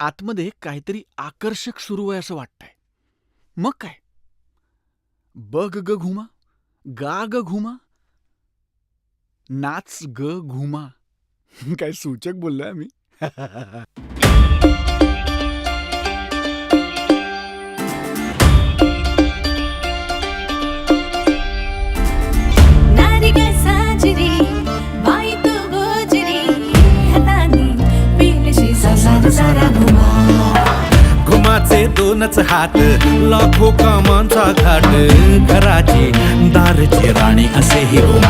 आतमध्ये काहीतरी आकर्षक सुरू आहे असं वाटतंय. मग काय? बघ ग घुमा गा ग घुमा नाच ग घुमा. काय सूचक बोललोय मी सारा घुमा. घुमाचे दोनच हात लाखो कामांचा घाट. घराची दारची राणी असेही घुमा.